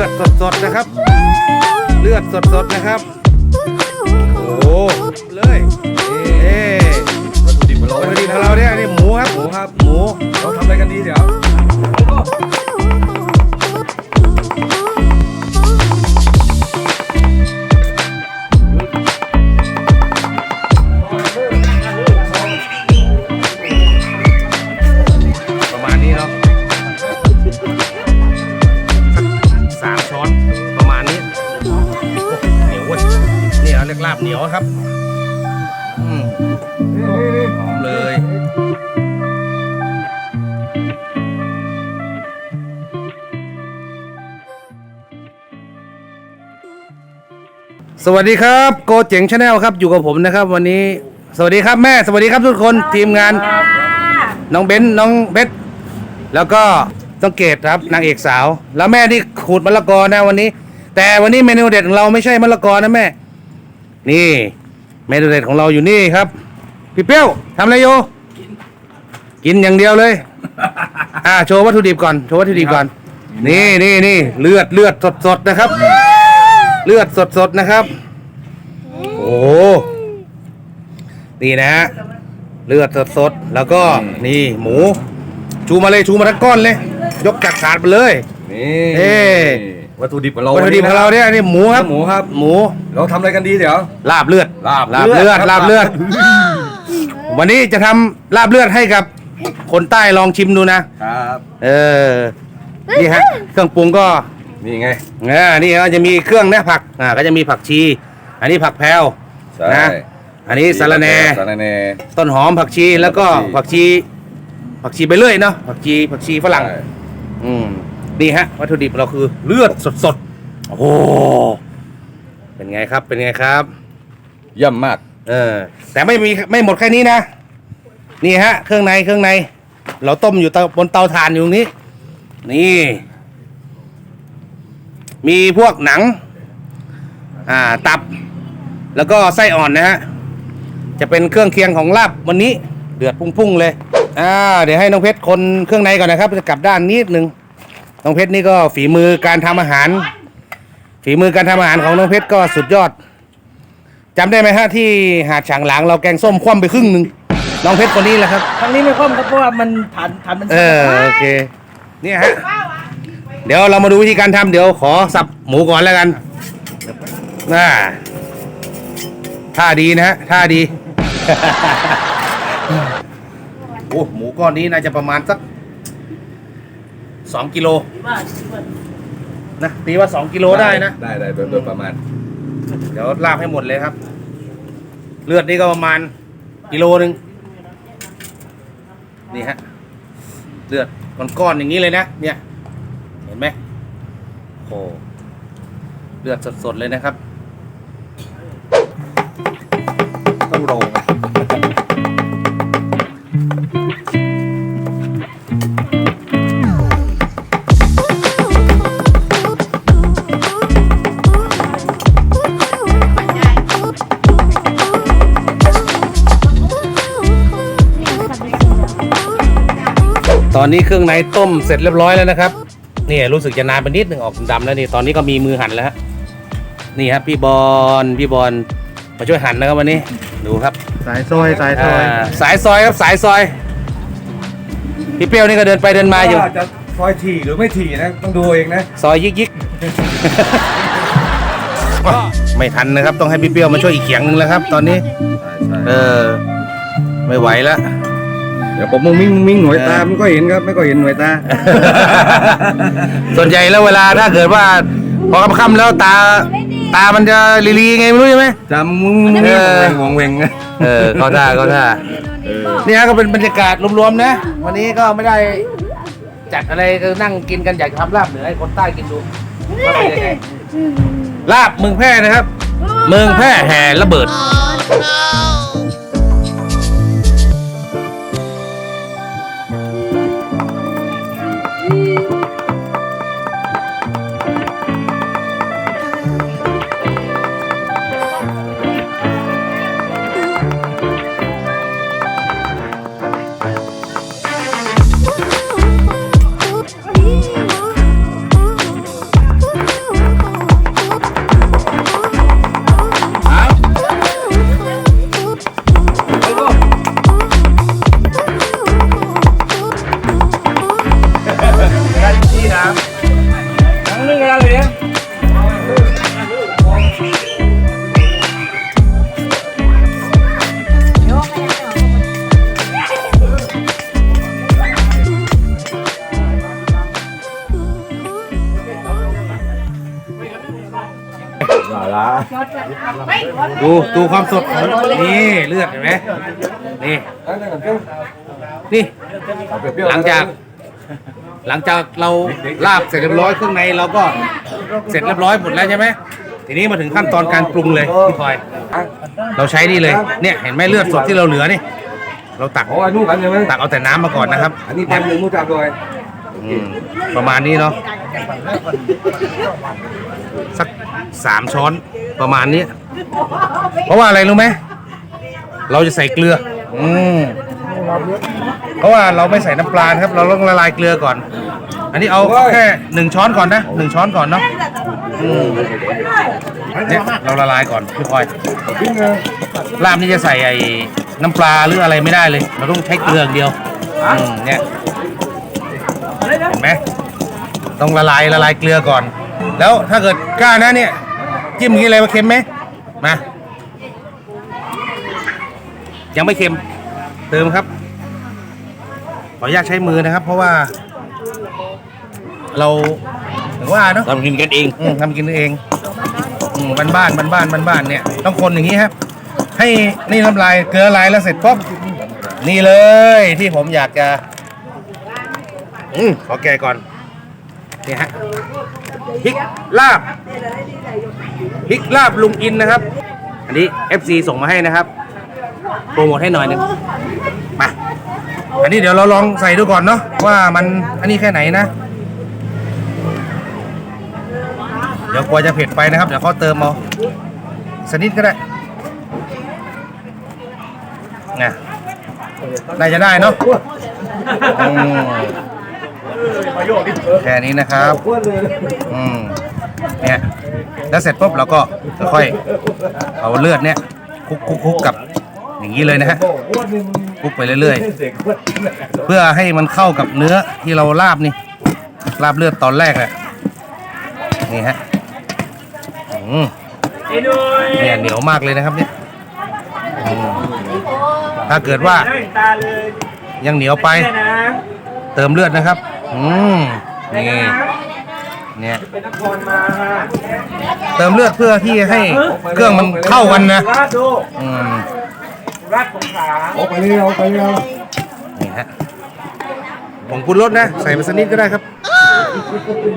ลือดสดๆนะครับ เลือดสดๆนะครับ โอ้โหเลยเอ๊ะวัตถุดิบของเราวัตถุดิบของเราเนี่ยนี่หมูครับหมูครับหมูเราทำอะไรกันดีเดี๋ยว นียวครับอืมหอมเลยสวัสดีครับโกเจ๋งชาแนลครับอยู่กับผมนะครับ วันนี้สวัสดีครับแม่สวัสดีครับทุกคนทีมงานน้องเบนซ์น้องเบสแล้วก็ต้องเกตครับนางเอกสาว แล้วแม่ที่ขูดมะละกอนะวันนี้ แต่วันนี้เมนูเด็ดของเราไม่ใช่มะละกอนะแม่ นี่เมนูเด็ดของเราอยู่นี่ครับ พี่เปี้ยวทำอะไรอยู่กินอย่างเดียวเลย อ่าโชว์วัตถุดิบก่อนโชว์วัตถุดิบก่อน นี่นี่นี่เลือดเลือดสดสดๆนะครับ เลือดสดสดๆนะครับ โอ้โหนี่นะฮะเลือดสดๆแล้วก็นี่หมู ชูมาเลยชูมาทั้งก้อนเลย ยกจากถาดไปเลยนี่เอ๊ะ วัตถุดิบของเราวัตถุดิบของเราเนี่ยนี่หมูครับหมูครับ หมู เราทำอะไรกันดีเดี๋ยว ลาบเลือด ลาบลาบเลือดครับลาบเลือด วันนี้จะทำลาบเลือดให้กับ คนใต้ลองชิมดูนะ ครับ เออ นี่ฮะ เครื่องปรุงก็ นี่ไงอ่านี่ก็จะมีเครื่องนะผัก อ่า ก็จะมีผักชี อันนี้ผักแพรวใช่นะ อันนี้สาระแหน่สาระแหน่ต้นหอมผักชี แล้วก็ผัผักกชีชี ผักชีไปเรื่อยเนาะ ผักชี ผักชีฝรั่งใช่อืม นี่ฮะ วัตถุดิบเราคือเลือดสดๆ โอ้โหเป็นไงครับ เป็นไงครับ เย่ำมาก เออ แต่ไม่มีไม่หมดแค่นี้นะ นี่ฮะ เครื่องในเครื่องใน เราต้มอยู่เตาบนเตาถ่านอยู่ตรงนี้ นี่ มีพวกหนัง อ่า ตับ แล้วก็ไส้อ่อนนะฮะ จะเป็นเครื่องเคียงของลาบวันนี้ เดือดพุ่งๆเลย อ่า เดี๋ยวให้น้องเพชรคนเครื่องในก่อนนะครับ จะกลับด้านนิดนึง น้องเพชรนี่ก็ฝีมือการทำอาหาร ฝีมือการทำอาหารของน้องเพชรก็สุดยอดจำได้ไหมฮะที่หาดฉางหลางเราแกงส้มคว่ำไปครึ่งหนึ่งน้องเพชรคนนี้แหละครับครั้งนี้ไม่คว่ำครับเพราะว่ามันฐานฐานมันเออโอเคเนี่ยฮะเดี๋ยวเรามาดูวิธีการทำเดี๋ยวขอสับหมูก่อนแล้วกันน่าท่าดีนะฮะท่าดีโอ้หมูก้อนนี้น่าจะประมาณสัก สองกิโลนะตีว่าสองกิโลได้นะ ได้ได้โดยโดยประมาณเดี๋ยวลาบให้หมดเลยครับ เลือดนี่ก็ประมาณกิโลหนึ่งนี่ฮะเลือดมันก้อนอย่างนี้เลยนะเนี่ย เห็นไหมโอ้เลือดสดๆเลยนะครับ ต้องโรย ตอนนี้เครื่องในต้มเสร็จเรียบร้อยแล้วนะครับนี่รู้สึกจะนานไปนิดหนึ่งออกดำๆแล้วนี่ตอนนี้ก็มีมือหั่นแล้วฮะนี่ครับพี่บอลพี่บอลมาช่วยหั่นนะครับวันนี้ดูครับ สายซอยสายซอยอ่าสายซอยครับสายซอย พี่เปรี้ยวนี่ก็เดินไปเดินมาอยู่ ว่าจะซอยถี่หรือไม่ถี่นะ ต้องดูเองนะ ซอยยิกยิกไม่ทันนะครับ ต้องให้พี่เปรี้ยวมาช่วยอีกเขียงหนึ่งแล้วครับ ตอนนี้ใช่ใช่เออ ไม่ไหวแล้ว เดี๋ยวผมมุงมิ่งมุงมิ่งหน่วยตาเออไม่ก็เห็นครับไม่ก็เห็นหน่วยตา ส่วนใหญ่แล้วเวลาถ้าเกิดว่า พอค่ำๆแล้วตา ตามันจะลีๆไงไม่รู้ใช่ไหมจะมุงมุงมิ่งเออวงเวงๆนะเออก็ท่าก็ท่านี่ฮะก็เป็นบรรยากาศรวมๆนะ วันนี้ก็ไม่ได้จัดอะไรก็นั่งกินกันอยากจะทำลาบเหนือให้คนใต้กินดูว่าเป็นยังไงลาบเมืองแพร่นะครับ เมืองแพร่แห่ระเบิด ดูดูความสดของนี่เลือดเห็นไหมนี่นี่ หลังจาก หลังจากเราลาบเสร็จเรียบร้อยเครื่องในเราก็เสร็จเรียบร้อยหมดแล้วใช่ไหมทีนี้มาถึงขั้นตอนการปรุงเลยพี่พลอย เราใช้นี่เลยเนี่ยเห็นไหมเลือดสดที่เราเหลือนี่เราตักโอ้ยนู่นกันใช่ไหมตักเอาแต่น้ำมาก่อนนะครับ อันนี้แต้มหนึ่งมูจับเลยอืมประมาณนี้เนาะสักสามช้อนประมาณนี้ เพราะว่าอะไรรู้ไหมเราจะใส่เกลือ อืมเพราะว่าเราไม่ใส่น้ำปลานะครับ เราต้องละลายเกลือก่อน อันนี้เอาแค่หนึ่งช้อนก่อนนะหนึ่งช้อนก่อนเนาะอืมเนี่ยเราละลายก่อนพี่พลอยลาบนี่จะใส่ไอ้น้ำปลาหรืออะไรไม่ได้เลย เราต้องใช้เกลืออย่างเดียวอืมเนี่ยเห็นไหมต้องละลายละลายเกลือก่อน แล้วถ้าเกิดกล้านะเนี่ยจิ้มอย่างนี้เลยมาเค็มไหม มา ยังไม่เค็ม เติมครับ ขออนุญาตใช้มือนะครับ เพราะว่า เราถึงว่าเนาะทำกินกันเองอืมทำกินเองอืมบ้านบ้านบ้านบ้านบ้านบ้านเนี่ย ต้องคนอย่างนี้ครับ ให้นี่น้ำลายเกลือละลายแล้วเสร็จปุ๊บนี่เลยที่ผมอยากจะ อืมขอแกะก่อนนี่ฮะพริกลาบ พริกลาบลุงอินนะครับ อันนี้ FC ส่งมาให้นะครับ โปรโมทให้หน่อยหนึงมา อันนี้เดี๋ยวเราลองใส่ดูก่อนเนาะว่ามันอันนี้แค่ไหนนะ เดี๋ยวกลัวจะเผ็ดไปนะครับ เดี๋ยวเขาเติมเอาสักนิดก็ได้นะน่าจะได้เนาะอืมแค่นี้นะครับ อืมเนี่ย แล้วเสร็จปุ๊บเราก็ค่อยเอาเลือดเนี่ยคลุกคุกคุกกับอย่างนี้เลยนะฮะคลุกไปเรื่อยๆ เพื่อให้มันเข้ากับเนื้อที่เราลาบนี่ลาบเลือดตอนแรกอะนี่ฮะอืมเนี่ยเหนียวมากเลยนะครับเนี่ยถ้าเกิดว่ายังเหนียวไป เติมเลือดนะครับ อืมนี่ เนี่ยเป็นนครมาฮะเติมเลือดเพื่อที่ให้เครื่องมันเข้ากันนะราดดูอืมราดสงขลาเอาไปเร็วเอาไปเร็วนี่ฮะผงปรุงรสนะ ใส่ไปสักนิดก็ได้ครับ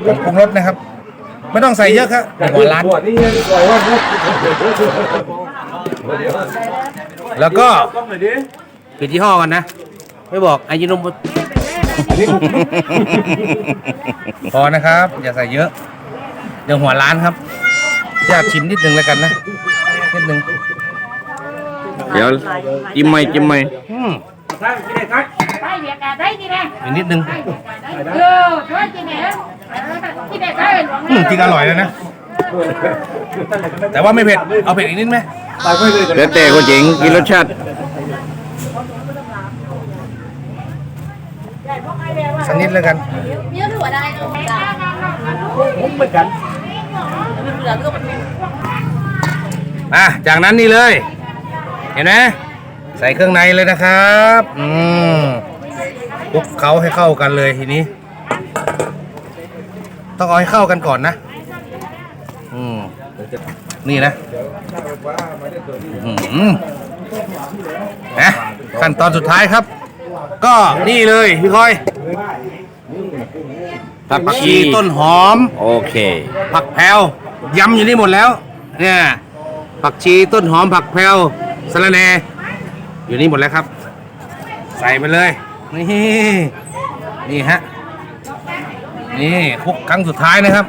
ผงปรุงรสนะครับ ไม่ต้องใส่เยอะครับหัวร้านขวดนี่ยังบอกว่าแล้วก็กล้องหน่อยดิปิดยี่ห้อกันนะ ไม่บอกอายุนม พอนะครับ อย่าใส่เยอะ เดี๋ยวหัวร้านครับอยากชิมนิดนึงแล้วกันนะ นิดนึงเดี๋ยวจิ้มไหมจิ้มไหมอืมท่านกินได้ครับ Đây việc à, đây đi nè. อีกนิดนึง Ừ, thôi chị nè. Chị nè tới อืมจริงอร่อยเลยนะ แต่ว่าไม่เผ็ด เอาเผ็ดอีกนิดไหมแล้วแต่คนเจ๋งกินรสชาติ สักนิดแล้วกัน Nhớ đứa ở đây đâu. ผมเหมือนกันอะจากนั้นนี่เลย เห็นไหมใส่เครื่องในเลยนะครับอืมคลุกเขาให้เข้ากันเลยทีนี้ ต้องเอาให้เข้ากันก่อนนะอืมนี่นะอืมนะขั้นตอนสุดท้ายครับ ก็นี่เลยพี่คอยผักผักชีชีต้นหอม โอเค ผักแพรวยำอยู่นี่หมดแล้ว เนี่ย ผักชีต้นหอมผักแพรวสะระแหนอยู่นี่หมดแล้วครับ ใส่ไปเลย นี่นี่ฮะ นี่คลุกครั้งสุดท้ายนะครับ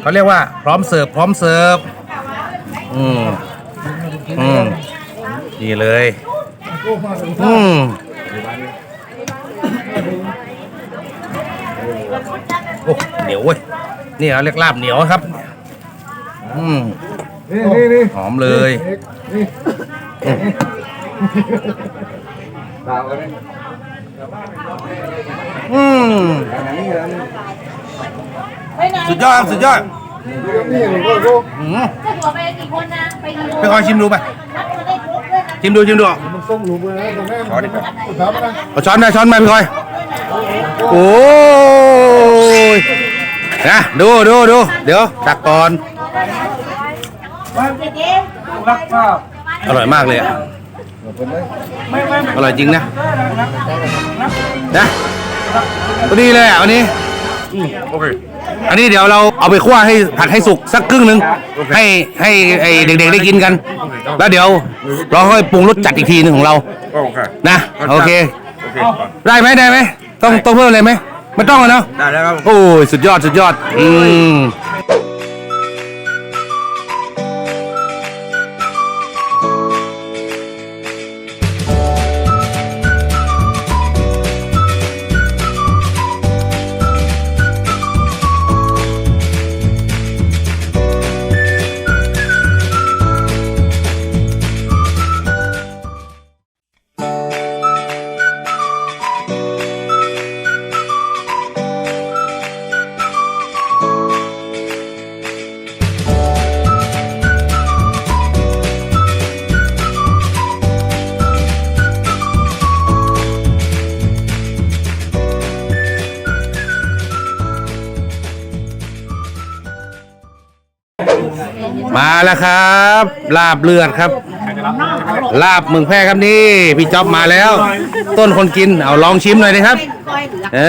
เขาเรียกว่า พร้อมเสิร์ฟพร้อมเสิร์ฟอืมอืมนี่เลย อืม โอ้เหนียวเว้ยนี่เราเรียกลาบเหนียวครับอืมนี่นี่นี่หอมเลยตามกันเลยอืมสุดยอดครับสุดยอดอืม Cái của mẹ chị con nè. Mày đi ไปคอยชิมดูไป Bắt vào đây thuốc lên nè. ชิมดูชิมดูขอดิเอาช้อนมาช้อนมาพี่คอย โอ้ยนะดูดูดูเดี๋ยวตักก่อนรักก็อร่อยมากเลยอะไม่ไม่อร่อยจริงนะนะก็ดีเลยอะวันนี้โอเคอันนี้เดี๋ยวเราเอาไปคั่วให้ผัดให้สุกสักครึ่งหนึ่งให้ให้ไอเด็กๆได้กินกัน แล้วเดี๋ยวเราค่อยปรุงรสจัดอีกทีหนึ่งของเราโอเคนะโอเคโอเค ได้ไหมได้ไหม ต้องต้องเพิ่มอะไรไหมไม่ต้องอะเนาะได้แล้วครับ โอ้ยสุดยอดสุดยอด อืม มาแล้วครับ ลาบเลือดครับ ลาบเมืองแพร่ครับนี่ พี่จ๊อบมาแล้ว ต้นคนกินเอาลองชิมหน่อยนะครับ เอ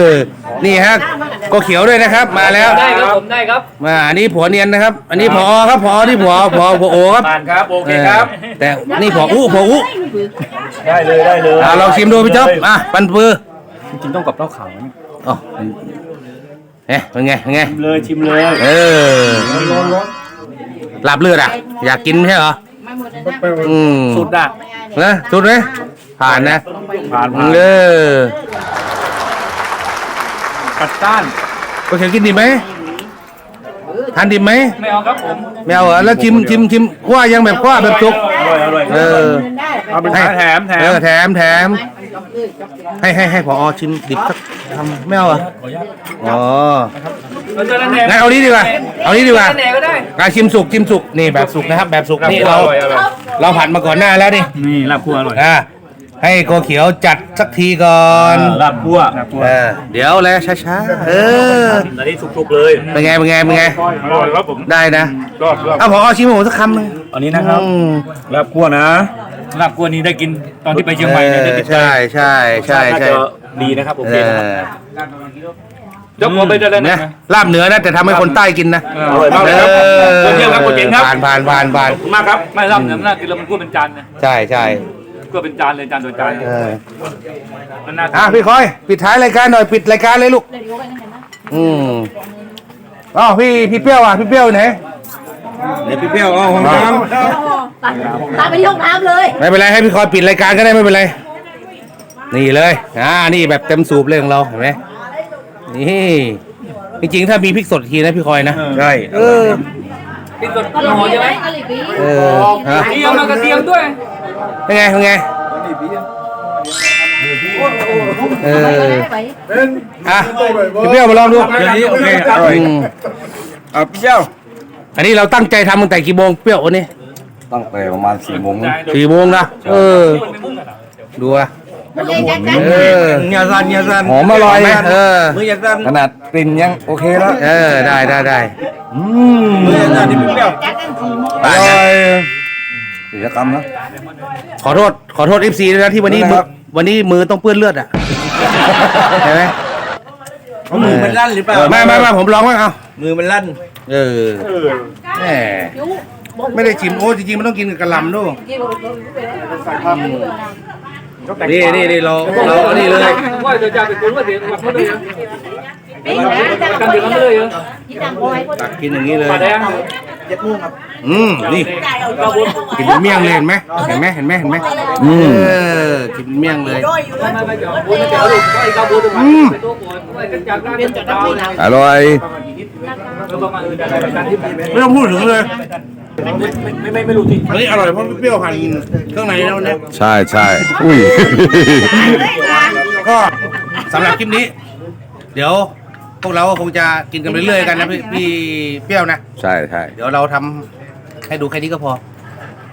อ นี่ฮะก็เขียวด้วยนะครับ มาแล้วได้ครับผมได้ครับมาอันนี้ผัวเนียนนะครับ อันนี้พอครับพอที่ผัวผัวผัวโอครับผ่านครับโอเคครับเออแต่นี่ผัวอู้ผัวอู้ได้เลยได้เลยอ่าลองชิมดูพี่จ๊อบอะปันปือจริงๆต้องกับเหล้าขาวนะอ๋อเอ๊ะเป็นไงเป็นไงชิมเลยชิมเลย เออ ลาบเลือดอะ อยากกินไม่ใช่เหรอ อืมสุดอะนะสุดไหมผ่านนะผ่านผ่านเออปัดต้านก็เขียวกินดีไหมทานดีไหมไม่เอาครับผมไม่เอาเหรอแล้วชิมชิมชิมคว้ายังแบบคว้าแบบจุกอร่อยอร่อยเออเอาเป็นแถมแถเอมอแถมแถมให้ให้ให้พอชิมดิบสักทำไม่เอาเหรออ๋อเราจะนั่นแหงั้นเอานี้ดีกว่า เอานี้ดีกว่าแหนก็ได้การชิมสุกชิมสุกนี่แบบสุกนะครับ แบบสุกนี่เราเราผัดมาก่อนหน้าแล้วนี่นี่ลาบคั่วอร่อยอ่าให้โกเขียวจัดสักทีก่อนลาบคั่วลาบคั่วเออเดี๋ยวแล้วช้าๆเอออันนี้สุกๆเลยเป็นไงเป็นไงเป็นไงอร่อยครับผมได้นะรอดรอดเอาพอชิมให้ผมสักคำหนึงอันนี้นะครับอืม ลาบคั่วนะลาบคั่วนี้ได้กินตอนที่ไปเชียงใหม่เนี่ยได้ติดใจใช่ใช่ใช่ใช่น่าจะดีนะครับโอเอเคนะครับอ ยกหัวไปได้เลยนะนะ ลาบเหนือนะแต่ทำให้คนใต้กินนะอร่อยมากเลยครับออโอเคครับโอเคครับ ผ่านผ่านผ่านผ่านขอบคุณมากครับ ไม่รับเนี่ยมันน่ากินแล้วมันคั่วเป็นจานนะใช่ใช่คั่วเป็นจานเลยจานต่อจานเออมันน่าอะพี่คอย ปิดท้ายรายการหน่อยปิดรายการเลยลูกอืมอ๋อพี่พี่เปรี้ยวอะพี่เปรี้ยวอยู่ไหนเดี๋ยวพี่เปรี้ยวเอาของน้ตามไปที่ห้องน้ำเลย ไม่เป็นไรให้พี่คอยปิดรายการก็ได้ไม่เป็นไร นี่เลยอ่านี่แบบเต็มสูบเลยของเราเห็นไหม นี่ จริงๆ ถ้ามีพริกสดอีกทีนะพี่คอยนะำใช่เออติดสดหอใช่ไหมเออฮะเทียมมากระเทียมด้วยเป็นไงเป็นไง เออ อะพี่เปรี้ยวมาลองดู เดี๋ยวนี้โอเคอร่อยอืมเอาพี่เปรี้ยวอันนี้เราตั้งใจทำตั้งแต่กี่โมงเปรี้ยววันนี้ตั้งแต่ประมาณสี่โมงสี่โมงนะ เออ ดูอะ เออเงียซันเงียซันหอมอร่อยไหมเออมือเงียซันขนาดกลิ่นยังโอเคแล้ว เออ ได้ได้ได้มือเงียซันนี่พี่เปรี้ยวไปอนะร่อยกิจกรรมนะขอโทษ ขอโทษเอฟซีด้วยนะที่วันนี้มือครับวันนี้มือต้องเปื้อนเลือดอะเห็นไหมมือมันลั่นหรือเปล่าไม่ไม่ไม่ผมลองบ้างเอามือมันลั่น เออแหมไม่ได้ชิมโอ้จริงๆมันต้องกินกับกะหล่ำด้วย นี่นี่นี่เราเราเอานี่เลยว่าจะจะเป็นคนว่าเดี๋ยวมาเขาเลยกันเดี๋ยวมาเลยเหรอตักกินอย่างนี้เลยปลาแดงอืมนี่กระบวนกินเป็นเมี่ยงเลยเห็นไหมเห็นไหมเห็นไหมเห็นไหมอืมเออกินเป็นเมี่ยงเลยไม่ไม่เดี๋ยวบนเดี๋ยวลูกไม่กระบวนตรงไหนไปตัวป่วยไม่กันจากนั้นจากนั้นอร่อยแล้วประมาณอื่นอะไรแบบนั้นที่ไม่ต้องพูดถึงเลย ไม่ไม่ไม่รู้จริงอันนี้อร่อยเพราะเปรี้ยวหั่นเครื่องในแล้วเนี่ยใช่ใช่อุ้ย ก็สำหรับคลิปนี้ เดี๋ยวพวกเราก็คงจะกินกันเรื่อยๆกันนะพี่พี่เปรี้ยวนะ ใช่ใช่เดี๋ยวเราทำให้ดูแค่นี้ก็พอ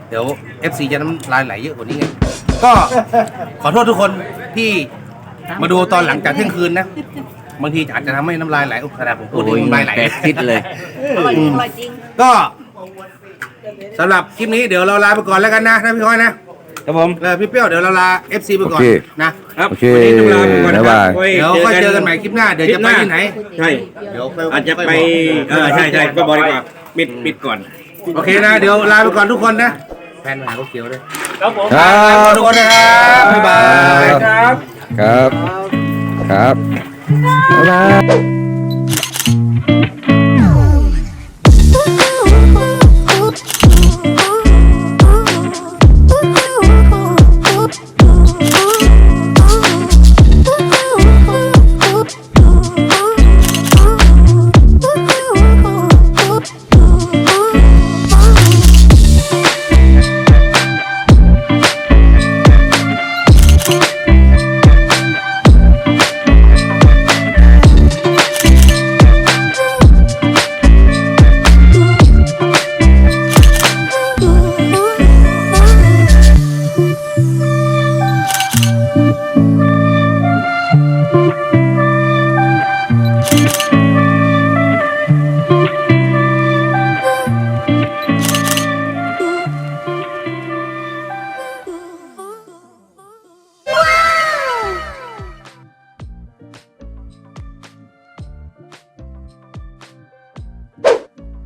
เดี๋ยว FC จะน้ำลายไหลเยอะกว่านี้ไง ก็ขอโทษทุกคนที่มาดูตอนหลังจากเที่ยงคืนนะ บางทีอาจจะทำให้น้ำลายไหลอุ๊ยขนาดผมพูดถึงน้ำลายไหล คิดเลยก็ สำหรับคลิปนี้เดี๋ยวเราลาไปก่อนแล้วกันนะนะพี่ค้อยนะครับผม เออพี่เปรี้ยวเดี๋ยวเราลา FC ไปก่อนโอเค นะครับโอเควันนี้ต้องลาไปก่อนนะคบ๊ารัยบบาย เดี๋ยวค่อยเจอกันใหม่คลิปหน้าเดี๋ยวจะไปที่ไหน ใช่เดี๋ยวค่ยอาจจะไปเออใช่ใช่ก็บอกดีกว่าปิดปิดก่อน โอเคนะ เดี๋ยวลาไปก่อนทุกคนนะแฟนมาหาเขาเขียวด้วยครับผมครัขอบบทุกคนนะครับบ๊ายบาย ครับ ครับ ครับบ๊ายบาย